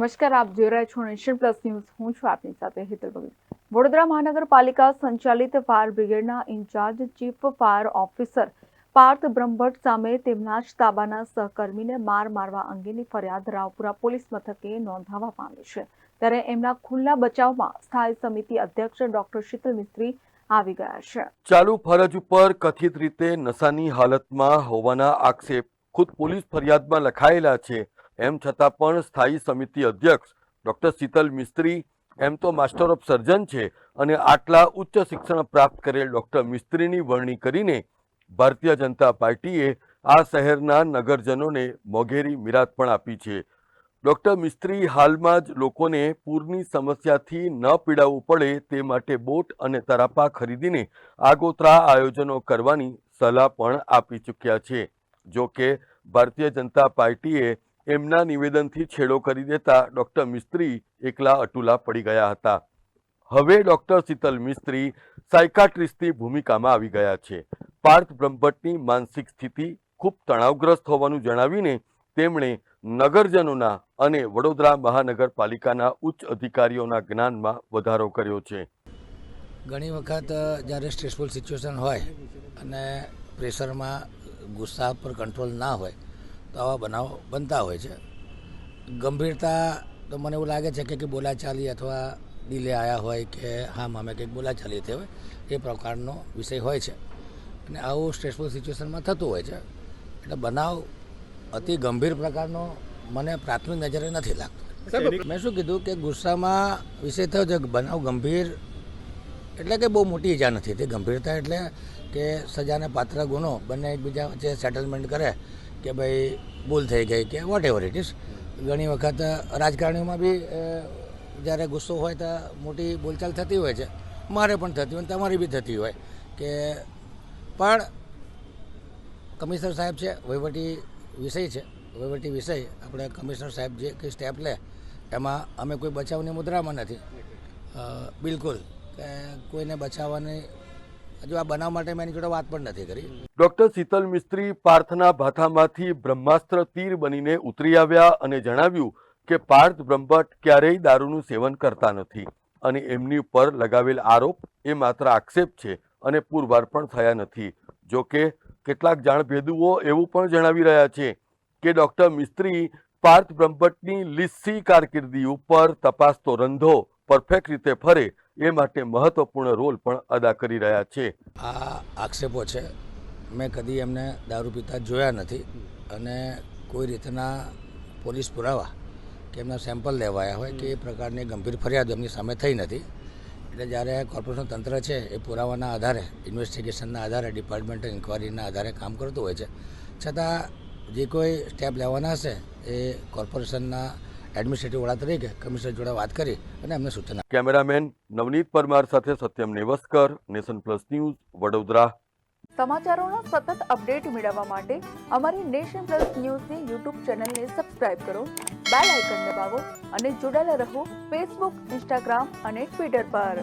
નમસ્કાર, આપ જોઈ રહ્યા છો નેશન પ્લસ ન્યૂઝ હું છું આપની સાથે હેતલ ભગત. વડોદરા મહાનગરપાલિકા સંચાલિત fire બ્રિગેડના in charge, chief fire officer Parth Brahmbhatt સામે તેમના જ તાબાના સહકર્મીને માર મારવા અંગેની ફરિયાદ રાવપુરા પોલીસ મથકે નોંધાવવા પામી છે. ત્યારે એમના ખુલ્લા બચાવમાં સ્થાયી સમિતિ અધ્યક્ષ ડોક્ટર શીતલ મિસ્ત્રી આવી ગયા છે. ચાલુ ફરજ ઉપર કથિત રીતે નશાની હાલતમાં હોવાના આક્ષેપ ખુદ પોલીસ ફરિયાદમાં લખાયેલા છે. એમ છતાં પણ સ્થાયી સમિતિ અધ્યક્ષ ડૉક્ટર શીતલ મિસ્ત્રી, એમ તો માસ્ટર ઓફ સર્જન છે, અને આટલા ઉચ્ચ શિક્ષણ પ્રાપ્ત કરેલ ડૉક્ટર મિસ્ત્રીની વરણી કરીને ભારતીય જનતા પાર્ટીએ આ શહેરના નગરજનોને મોઘેરી મિરાત પણ આપી છે. ડૉક્ટર મિસ્ત્રી હાલમાં જ લોકોને પૂરની સમસ્યાથી ન પીડાવવું પડે તે માટે બોટ અને તરાપા ખરીદીને આગોતરા આયોજનો કરવાની સલાહ પણ આપી ચૂક્યા છે. જો કે ભારતીય જનતા પાર્ટીએ એમના નિવેદનથી છેડો કરી દેતા ડૉક્ટર મિસ્ત્રી એકલા અટુલા પડી ગયા હતા. હવે ડૉક્ટર શીતલ મિસ્ત્રી સાયકાટ્રિસ્ટની ભૂમિકામાં આવી ગયા છે. પાર્થ બ્રહ્મભટ્ટની માનસિક સ્થિતિ ખૂબ તણાવગ્રસ્ત હોવાનું જણાવીને તેમણે નગરજનોના અને વડોદરા મહાનગરપાલિકાના ઉચ્ચ અધિકારીઓના જ્ઞાનમાં વધારો કર્યો છે. ઘણી વખત જ્યારે સ્ટ્રેસફુલ સિચ્યુએશન હોય અને પ્રેશરમાં ગુસ્સા પર કંટ્રોલ ના હોય તો આવા બનાવો બનતા હોય છે. ગંભીરતા તો મને એવું લાગે છે કે કંઈક બોલાચાલી અથવા દિલે આવ્યા હોય કે હા મામે કંઈક બોલાચાલી થઈ હોય એ પ્રકારનો વિષય હોય છે. અને આવું સ્ટ્રેસફુલ સિચ્યુએશનમાં થતું હોય છે. એટલે બનાવ અતિ ગંભીર પ્રકારનો મને પ્રાથમિક નજરે નથી લાગતો. મેં શું કીધું કે ગુસ્સામાં વિષય થયો છે બનાવ ગંભીર એટલે કે બહુ મોટી ઈજા નથી. તે ગંભીરતા એટલે કે સજાને પાત્ર ગુનો બંને એકબીજા વચ્ચે સેટલમેન્ટ કરે કે ભાઈ ભૂલ થઈ ગઈ કે વોટ એવર ઇટ ઇઝ ઘણી વખત રાજકારણીઓમાં બી જ્યારે ગુસ્સો હોય તો મોટી બોલચાલ થતી હોય છે. મારે પણ થતી હોય તમારી બી થતી હોય કે પણ કમિશનર સાહેબ છે, વહીવટી વિષય છે, વહીવટી વિષય. આપણે કમિશનર સાહેબ જે કંઈ સ્ટેપ લે, એમાં અમે કોઈ બચાવની મુદ્રામાં નથી. બિલકુલ. કે કોઈને બચાવવાની હજુ આ બનાવ માટે મેં જોડે વાત પણ નથી કરી. ડોક્ટર શીતલ મિસ્ત્રી પાર્થના ભાથામાંથી બ્રહ્માસ્ત્ર તીર બનીને ઉતરી આવ્યા અને જણાવ્યું કે પાર્થ બ્રહ્મભટ્ટ ક્યારેય દારૂનું સેવન કરતા નથી અને એમની ઉપર લગાવેલ આરોપ એ માત્ર આક્ષેપ છે અને પુરવાર પણ થયા નથી. જો કે કેટલાક જાણભેદુઓ એવું પણ જણાવી રહ્યા છે કે ડોક્ટર મિસ્ત્રી પાર્થ બ્રહ્મભટ્ટની લીસ્સી કારકિર્દી ઉપર તપાસતો રંધો પરફેક્ટ રીતે ફરે એ માટે મહત્વપૂર્ણ રોલ પણ અદા કરી રહ્યા છે. આ આક્ષેપો છે. મેં કદી એમને દારૂ પીતા જોયા નથી અને કોઈ રીતના પોલીસ પુરાવા કે એમના સેમ્પલ લેવાયા હોય કે એ પ્રકારની ગંભીર ફરિયાદ એમની સામે થઈ નથી. એટલે જ્યારે કોર્પોરેશન તંત્ર છે એ પુરાવાના આધારે, ઇન્વેસ્ટિગેશનના આધારે ડિપાર્ટમેન્ટ ઇન્કવાયરીના આધારે કામ કરતું હોય છે. છતાં જે કોઈ સ્ટેપ લેવાના હશે એ કોર્પોરેશનના એડમિનિસ્ટ્રેટિવ વડા તરીકે કમિશનર જોડે વાત કરી અને એમને સૂચના કેમેરામેન નવનીત પરમાર સાથે Satyam Nevaskar Nation Plus News Vadodara. સમાચારોના સતત અપડેટ મેળવવા માટે અમારી નેશન પ્લસ ન્યૂઝની યુટ્યુબ ચેનલને સબસ્ક્રાઇબ કરો બેલ આઇકન દબાવો અને જોડાયેલા રહો ફેસબુક ઇન્સ્ટાગ્રામ અને ટ્વિટર પર.